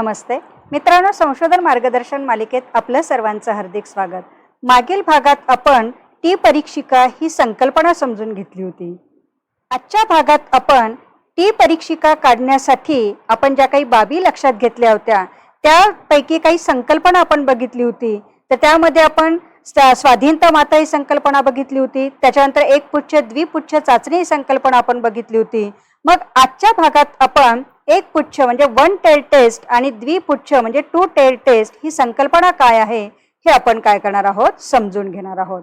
नमस्ते. मित्रांनो संशोधन मार्गदर्शन मालिकेत आपलं सर्वांचं हार्दिक स्वागत. मागील भागात आपण टी परीक्षिका ही संकल्पना समजून घेतली होती. आजच्या भागात आपण टी परीक्षिका काढण्यासाठी आपण ज्या काही बाबी लक्षात घेतल्या होत्या त्यापैकी काही संकल्पना आपण बघितली होती. तर त्यामध्ये आपण स्वाधीनता माता ही संकल्पना बघितली होती. त्याच्यानंतर एक पुच्छ द्विपुच्छ चाचणी ही संकल्पना आपण बघितली होती. मग आजच्या भागात आपण एक पुच्छ म्हणजे वन टेल टेस्ट आणि द्विपुच्छ म्हणजे टू टेल टेस्ट ही संकल्पना काय आहे हे आपण काय करणार आहोत? समजून घेणार आहोत.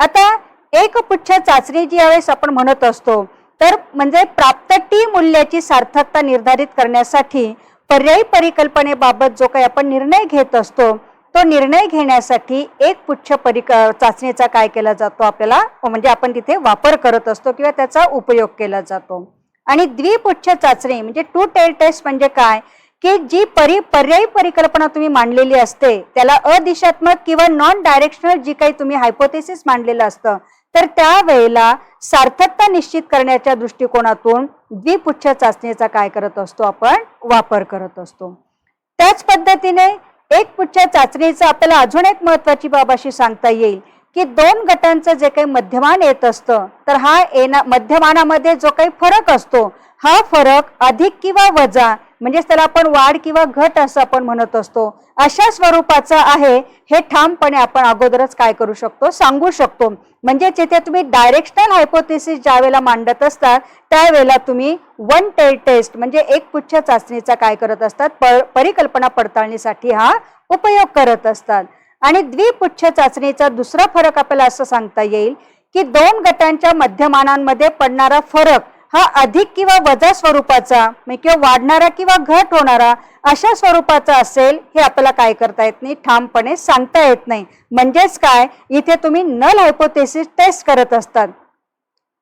आता एक पुच्छ चाचणी जी यावेळेस आपण म्हणत असतो तर म्हणजे प्राप्त टी मूल्याची सार्थकता निर्धारित करण्यासाठी पर्यायी परिकल्पनेबाबत जो काही आपण निर्णय घेत असतो तो निर्णय घेण्यासाठी एक पुच्छ परिक चाचणीचा काय केला जातो आपल्याला? म्हणजे आपण तिथे वापर करत असतो किंवा त्याचा उपयोग केला जातो. आणि द्विपुच्छ चाचणी म्हणजे टू टेल टेस्ट म्हणजे काय? की जी परि पर्यायी परिकल्पना तुम्ही मांडलेली असते त्याला अदिशात्मक किंवा नॉन डायरेक्शनल जी काही तुम्ही हायपोथेसिस मांडलेलं असतं तर त्यावेळेला सार्थकता निश्चित करण्याच्या दृष्टिकोनातून द्विपुच्छ चाचणीचा काय करत असतो आपण? वापर करत असतो. त्याच पद्धतीने एक पुच्छ चाचणीचं आपल्याला अजून एक महत्वाची बाब अशी सांगता येईल की दोन गटांचं जे काही मध्यमान येत असतं तर हा येणा मध्यमानामध्ये जो काही फरक असतो हा फरक अधिक किंवा वजा म्हणजेच त्याला आपण वाढ किंवा घट असं आपण म्हणत असतो अशा स्वरूपाचं आहे हे ठामपणे आपण अगोदरच काय करू शकतो सांगू शकतो. म्हणजे जिथे तुम्ही डायरेक्शनल हायपोथेसिस ज्यावेळेला मांडत असतात त्यावेळेला तुम्ही वन टेल टेस्ट म्हणजे एक पुच्छ चाचणीचा काय करत असतात प परिकल्पना पडताळणीसाठी हा उपयोग करत असतात. आणि द्विपुच्छ चाचणीचा दुसरा फरक आपल्याला असं सांगता येईल की दोन गटांच्या मध्यमानांमध्ये पडणारा फरक हा अधिक किंवा वजा स्वरूपाचा म्हणजे किंवा वाढणारा किंवा घट होणारा अशा स्वरूपाचा असेल हे आपल्याला काय करता येत नाही ठामपणे सांगता येत नाही. म्हणजेच काय? इथे तुम्ही नल हायपोथेसिस टेस्ट करत असतात.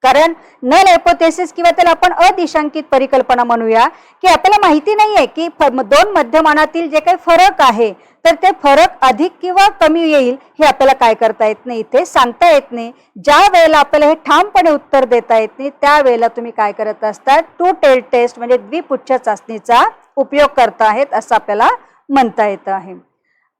कारण नल हायपोथेसिस किंवा त्याला आपण अदिशांकित परिकल्पना म्हणूया की आपल्याला माहिती नाहीये की फ- दोन मध्यमानातील जे काही फरक आहे तर ते फरक अधिक किंवा कमी येईल हे आपल्याला काय करता येत नाही इथे सांगता येत नाही. ज्या वेळेला आपल्याला हे ठामपणे उत्तर देता येत नाही त्यावेळेला तुम्ही काय करत असतात टू टेल टेस्ट म्हणजे द्विपुच्छ चाचणीचा उपयोग करता आहेत असं आपल्याला म्हणता येतं आहे.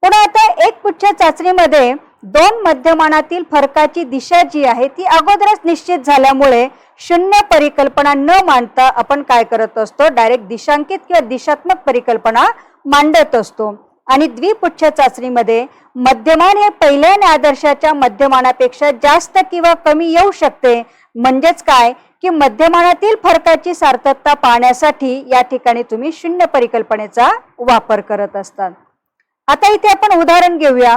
पुन्हा आता एक पुच्छ चाचणीमध्ये दोन मध्यमानातील फरकाची दिशा जी आहे ती अगोदरच निश्चित झाल्यामुळे शून्य परिकल्पना न मांडता आपण काय करत असतो डायरेक्ट दिशांकित किंवा दिशात्मक परिकल्पना मांडत असतो. आणि द्विपुच्छ चाचणीमध्ये मध्यमान हे पहिल्या आणि आदर्शाच्या मध्यमानापेक्षा जास्त किंवा कमी येऊ शकते. म्हणजेच काय? की मध्यमानातील फरकाची सार्थकता पाहण्यासाठी या ठिकाणी तुम्ही शून्य परिकल्पनेचा वापर करत असतात. आता इथे आपण उदाहरण घेऊया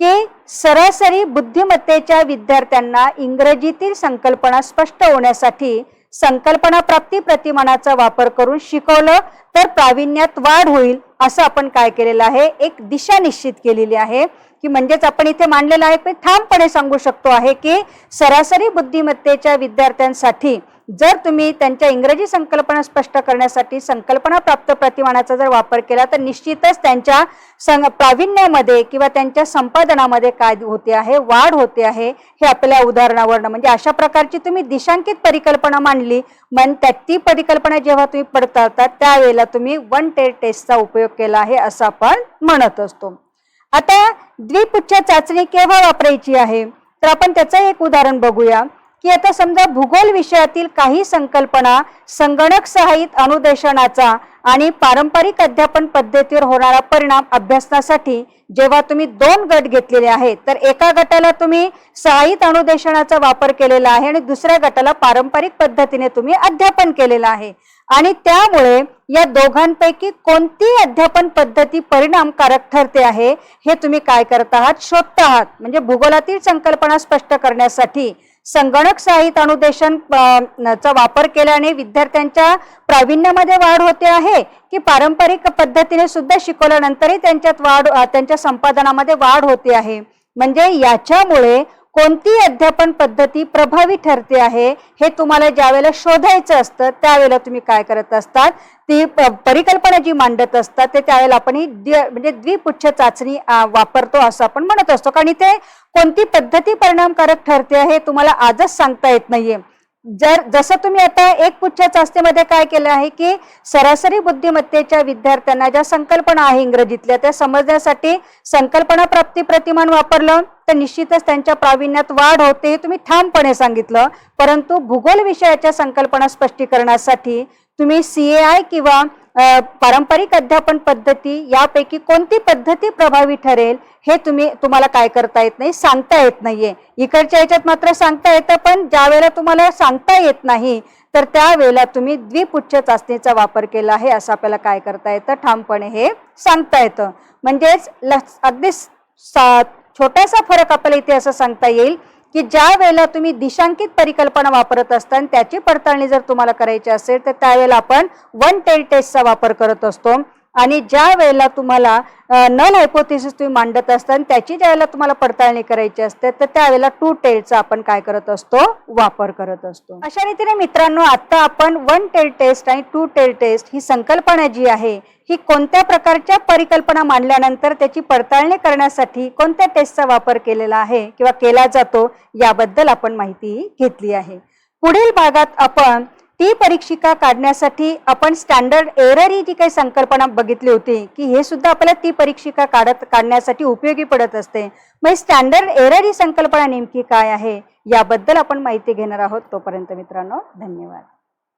की सरासरी बुद्धिमत्तेच्या विद्यार्थ्यांना इंग्रजीतील संकल्पना स्पष्ट होण्यासाठी संकल्पना प्राप्ती प्रतिमानाचा वापर करून शिकवलं तर प्रावीण्यात वाढ होईल असं आपण काय केलेलं आहे? एक दिशा निश्चित केलेली आहे की म्हणजेच आपण इथे मांडलेलं आहे ठामपणे सांगू शकतो आहे की सरासरी बुद्धिमत्तेच्या विद्यार्थ्यांसाठी जर तुम्ही त्यांच्या इंग्रजी संकल्पना स्पष्ट करण्यासाठी संकल्पना प्राप्त प्रतिमानाचा जर वापर केला तर निश्चितच त्यांच्या सं प्रावीण्यामध्ये किंवा त्यांच्या संपादनामध्ये काय होते आहे वाढ होते आहे हे आपल्या उदाहरणावरनं. म्हणजे अशा प्रकारची तुम्ही दिशांकित परिकल्पना मांडली मन त्या ती परिकल्पना जेव्हा तुम्ही पडताळता त्यावेळेला तुम्ही वन टे टेस्टचा उपयोग केला आहे असं आपण म्हणत असतो. आता द्विपुच्छ चाचणी केव्हा वापरायची आहे? तर आपण त्याचं एक उदाहरण बघूया. की आता समजा भूगोल विषयातील काही संकल्पना संगणक सहाय्यित अनुदेशनाचा आणि पारंपरिक अध्यापन पद्धतीवर होणारा परिणाम अभ्यासनासाठी जेव्हा तुम्ही दोन गट घेतलेले आहेत तर एका गटाला तुम्ही सहाय्यित अनुदेशनाचा वापर केलेला आहे आणि दुसऱ्या गटाला पारंपरिक पद्धतीने तुम्ही अध्यापन केलेलं आहे. आणि त्यामुळे या दोघांपैकी कोणती अध्यापन पद्धती परिणामकारक ठरते आहे हे तुम्ही काय करत आहात? शोधत आहात. म्हणजे भूगोलातील संकल्पना स्पष्ट करण्यासाठी संगणक साहित्य अनुदेशन चा वापर केल्याने विद्यार्थ्यांच्या प्रावीण्यामध्ये वाढ होते आहे की पारंपरिक पद्धतीने सुद्धा शिकवल्यानंतरही त्यांच्यात वाढ त्यांच्या संपादनामध्ये वाढ होते आहे. म्हणजे याच्यामुळे कोणती अध्यापन पद्धती प्रभावी ठरते आहे हे तुम्हाला ज्यावेळेला शोधायचं असतं त्यावेळेला तुम्ही काय करत असतात? ती प- परिकल्पना जी मांडत असतात ते त्यावेळेला आपण ही द्वि- म्हणजे द्विपुच्छ चाचणी वापरतो असं आपण म्हणत असतो. कारण इथे कोणती पद्धती परिणामकारक ठरते आहे हे तुम्हाला आजच सांगता येत नाहीये. जर जसं तुम्ही आता एक पुच्छ चाचणीमध्ये काय केलं आहे की सरासरी बुद्धिमत्तेच्या विद्यार्थ्यांना ज्या संकल्पना आहे इंग्रजीतल्या त्या समजण्यासाठी संकल्पना प्राप्ती प्रतिमान वापरलं तर निश्चितच त्यांच्या प्रावीण्यात वाढ होते हे तुम्ही ठामपणे सांगितलं. परंतु भूगोल विषयाच्या संकल्पना स्पष्टीकरणासाठी तुम्ही सी ए आय किंवा पारंपरिक अध्यापन पद्धती यापैकी कोणती पद्धती प्रभावी ठरेल हे तुम्ही तुम्हाला काय करता येत नाही सांगता येत नाहीये. इकडच्या याच्यात मात्र सांगता येतं पण ज्या वेळेला तुम्हाला सांगता येत नाही तर त्यावेळेला तुम्ही द्विपुच्छ चाचणीचा वापर केला आहे असं आपल्याला काय करता येतं? ठामपणे हे सांगता येतं. म्हणजेच ल अगदी सा- छोटासा फरक आपल्याला इथे असं सांगता येईल की ज्या वेळेला तुम्ही दिशांकित परिकल्पना वापरत असता आणि त्याची पडताळणी जर तुम्हाला करायची असेल तर त्यावेळेला आपण वन टेल टेस्टचा वापर करत असतो. आणि ज्या वेळेला तुम्हाला नल हायपोथिसिस तुम्ही मांडत असता आणि त्याची ज्या वेळेला तुम्हाला पडताळणी करायची असते तर त्यावेळेला टू टेलचा आपण काय करत असतो? वापर करत असतो. अशा रीतीने मित्रांनो आता आपण वन टेल टेस्ट आणि टू टेल टेस्ट ही संकल्पना जी आहे ही कोणत्या प्रकारच्या परिकल्पना मांडल्यानंतर त्याची पडताळणी करण्यासाठी कोणत्या टेस्टचा वापर केलेला आहे किंवा केला जातो याबद्दल आपण माहिती घेतली आहे. पुढील भागात आपण ती परीक्षिका काढण्यासाठी आपण स्टँडर्ड एरर ही जी काही संकल्पना बघितली होती की हे सुद्धा आपल्याला ती परीक्षिका काढत काढण्यासाठी उपयोगी पडत असते. मग स्टँडर्ड एरर ही संकल्पना नेमकी काय आहे? याबद्दल आपण माहिती घेणार आहोत. तोपर्यंत मित्रांनो धन्यवाद.